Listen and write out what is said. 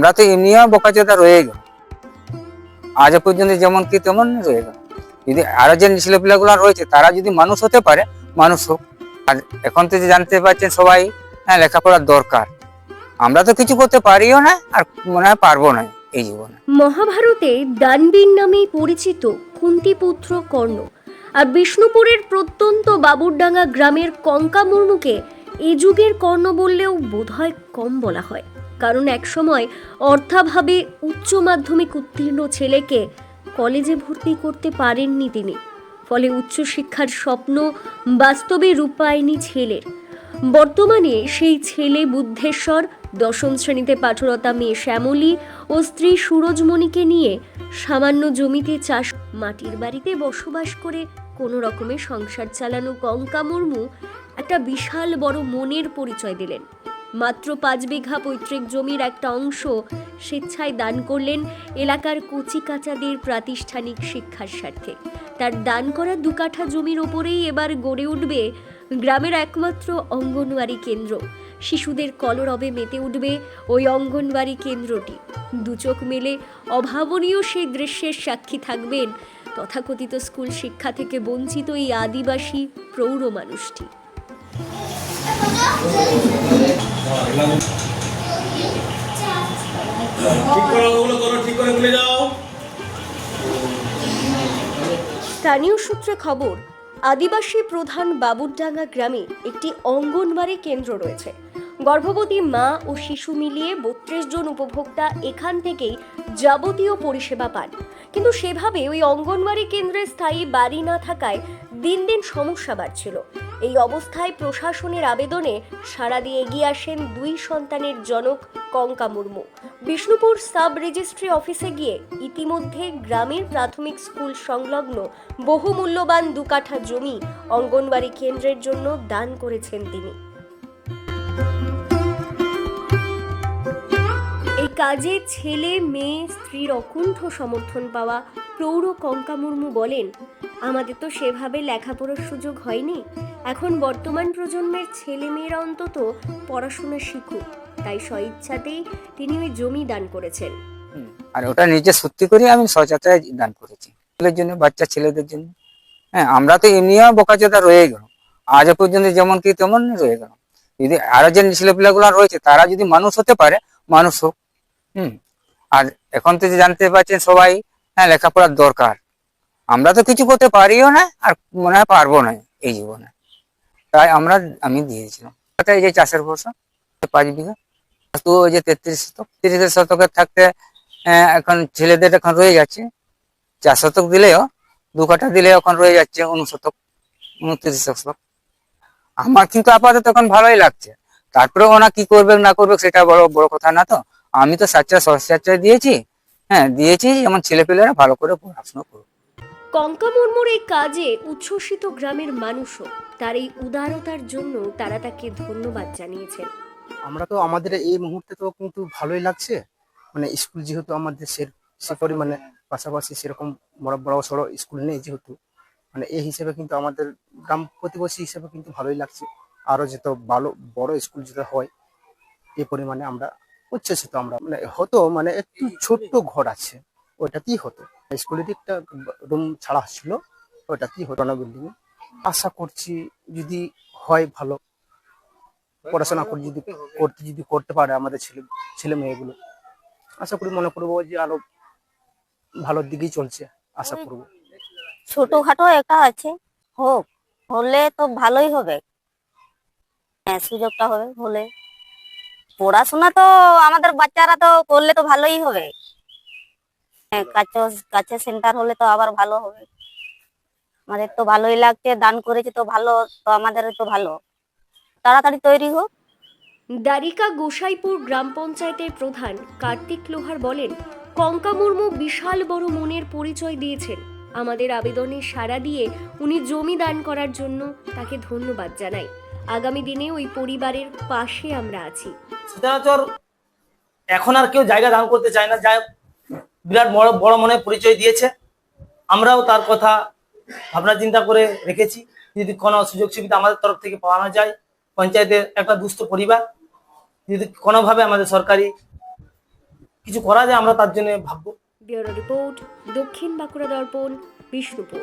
আমরা তো এমনিও বোকাচোদা রয়ে গেল আজ পর্যন্ত যেমন কি তেমন রয়ে গেল যদি আরও যে ছেলেপিলাগুলো রয়েছে, তারা যদি মানুষ হতে পারে, মানুষ হোক, আর এখন তো জানতে পারছেন সবাই হ্যাঁ লেখাপড়ার দরকার। আমরা তো কিছু করতে পারিও না, আর মনে হয় পারব না এই জীবনে। মহাভারতে দানবীর নামে পরিচিত কুন্তিপুত্র কর্ণ, আর বিষ্ণুপুরের প্রত্যন্ত বাবুরডাঙ্গা গ্রামের কঙ্কা মুর্মুকে এ যুগের কর্ণ বললেও বোধহয় কম বলা হয়। কারণ একসময় অর্থাভাবে উচ্চ মাধ্যমিক উত্তীর্ণ ছেলেকে কলেজে ভর্তি করতে পারেননি তিনি। ফলে উচ্চশিক্ষার স্বপ্ন বাস্তবে রূপায়নি ছেলের। বর্তমানে সেই ছেলে বুদ্ধেশ্বর, দশম শ্রেণীতে পাঠরতা মেয়ে শ্যামলী ও স্ত্রী সুরজমণিকে নিয়ে সামান্য জমিতে চাষ, মাটির বাড়িতে বসবাস করে কোনো রকমে সংসার চালানো কঙ্কা মুর্মু একটা বিশাল বড় মনের পরিচয় দিলেন। মাত্র পাঁচ বিঘা পৈতৃক জমির একটা অংশ স্বেচ্ছায় দান করলেন এলাকার কচিকাচাদের প্রাতিষ্ঠানিক শিক্ষার স্বার্থে। তার দান করা দু কাঠা জমির ওপরেই এবার গড়ে উঠবে গ্রামের একমাত্র অঙ্গনওয়াড়ি কেন্দ্র। শিশুদের কলরবে মেতে উঠবে ওই অঙ্গনওয়াড়ি কেন্দ্রটি। দুচোখ মেলে অভাবনীয় সেই দৃশ্যের সাক্ষী থাকবেন তথাকথিত স্কুল শিক্ষা থেকে বঞ্চিত এই আদিবাসী প্রৌঢ় মানুষটি। স্থানীয় সূত্রে খবর, আদিবাসী প্রধান বাবুরডাঙ্গা গ্রামে একটি অঙ্গনওয়াড়ি কেন্দ্র রয়েছে। গর্ভবতী মা ও শিশু মিলিয়ে বত্রিশ জন উপভোক্তা এখান থেকেই যাবতীয় পরিষেবা পান। কিন্তু সেভাবে ওই অঙ্গনওয়াড়ি কেন্দ্রে স্থায়ী বাড়ি না থাকায় দিন দিন সমস্যা বাড়ছিল। এই অবস্থায় প্রশাসনের আবেদনে সাড়া দিয়ে এগিয়ে আসেন দুই সন্তানের জনক কঙ্কা মুর্মু। বিষ্ণুপুর সাব রেজিস্ট্রি অফিসে গিয়ে ইতিমধ্যে গ্রামের প্রাথমিক স্কুল সংলগ্ন বহুমূল্যবান দু কাঠা জমি অঙ্গনওয়াড়ি কেন্দ্রের জন্য দান করেছেন তিনি। এই কাজে ছেলে, মেয়ে, স্ত্রীর অকুণ্ঠ সমর্থন পাওয়া প্রৌঢ় কঙ্কা মুর্মু বলেন, আমাদের তো সেভাবে লেখাপড়ার সুযোগ হয়নি। এখন বর্তমান প্রজন্মের ছেলে মেয়েরা অন্তত পড়াশোনা শিখুক। তাই স্বইচ্ছাতেই তিনি ওই জমি দান করেছেন। আর ওটা নিজে সত্যি করে আমি সচেতনায় দান করেছি। ছেলের জন্য, বাচ্চা ছেলেদের জন্য। হ্যাঁ আমরা তো এমনিও বোকাচোদা রয়ে গেল আজ পর্যন্ত যেমন কি তেমন রয়ে গেল যদি আরও যে ছেলেপিলাগুলো রয়েছে, তারা যদি মানুষ হতে পারে, মানুষ হোক। হুম। আর এখন তো জানতে পারছেন সবাই হ্যাঁ লেখাপড়ার দরকার। আমরা তো কিছু করতে পারিও না, আর মনে হয় পারব না এই জীবনে। তাই আমরা আমি দিয়েছিলাম। এই যে চাষের ভরসা পাঁচ বিঘা তো ওই যে তেত্রিশ শতক তিরিশ শতকের থাকতে আহ, এখন ছেলেদের এখন রয়ে যাচ্ছে। চার শতক দিলেও দু কাঠা দিলে এখন রয়ে যাচ্ছে উনশতক উনত্রিশ শতক। আমার কিন্তু আপাতত এখন ভালোই লাগছে। তারপরে ওনা কি করবে না করবে সেটা বড় বড় কথা না তো। আমি তো সাচ্চা সচ্চা দিয়েছি হ্যাঁ দিয়েছি যেমন ছেলেপেলেরা ভালো করে পড়াশোনা করবে কঙ্কা মুর্মুর এই কাজে উচ্ছ্বসিত গ্রামের মানুষও তার এই উদারতার জন্য তারা তাকে ধন্যবাদ জানিয়েছেন। আমরা তো আমাদের এই মুহূর্তে তো কিন্তু ভালোই লাগছে। মানে স্কুল যেহেতু আমাদের সে সে পরিমাণে পাশাপাশি সেরকম বড় বড় সড়ো স্কুল নেই যেহেতু মানে এই হিসেবে কিন্তু আমাদের গ্রাম প্রতিবেশী হিসেবে কিন্তু ভালোই লাগছে। আরও যত ভালো, বড় স্কুল যেটা হয় এই পরিমাণে আমরা উচ্ছ্বসিত আমরা মানে হতো মানে একটু ছোট্ট ঘর আছে, ওইটাতেই হতো। স্কুলেরই একটা রুম ছাড়া ছিল ওইটাতেই হতো না বিল্ডিং আশা করছি যদি হয় ভালো। পড়াশোনা করে যদি করতে যদি করতে পারে আমাদের ছেলে ছেলে মেয়েগুলো। আশা করি মনে করব যে আরও ভালোর দিকেই চলছে আশা করব। ছোটখাটো একটা আছে হোক হলে তো ভালোই হবে। হ্যাঁ সুযোগটা হবে হলে। পড়াশোনা তো আমাদের বাচ্চারা তো করলে তো ভালোই হবে। হ্যাঁ কাছে কাছে সেন্টার হলে তো আবার ভালো হবে। আমাদের তো ভালোই লাগছে দান করেছে তো ভালো তো আমাদের তো ভালো। তাড়াতাড়ি তৈরি হোক। দ্বারিকা গোসাইপুর গ্রাম পঞ্চায়েতের প্রধান কার্তিক লোহার বলেন কঙ্কা মুর্মু বিশাল বড় মনের পরিচয় দিয়েছেন। আমাদের আবেদনে সাড়া দিয়ে উনি জমি দান করার জন্য তাকে ধন্যবাদ জানাই। আগামী দিনে ওই পরিবারের পাশে আমরা আছি। সচরাচর এখন আর কেউ জায়গা দান করতে চায় না। যা বিরাট বড় বড় মনে পরিচয় দিয়েছে। আমরাও তার কথা ভাবনা চিন্তা করে রেখেছি। যদি কোনো সুযোগ সুবিধা আমাদের তরফ থেকে পাওয়ানো যায়, পঞ্চায়েতের একটা দুস্থ পরিবার, যদি কোনোভাবে আমাদের সরকারি কিছু করা যায়, আমরা তার জন্য ভাববো। রিপোর্ট, দক্ষিণ বাঁকুড়া দর্পণ, বিষ্ণুপুর।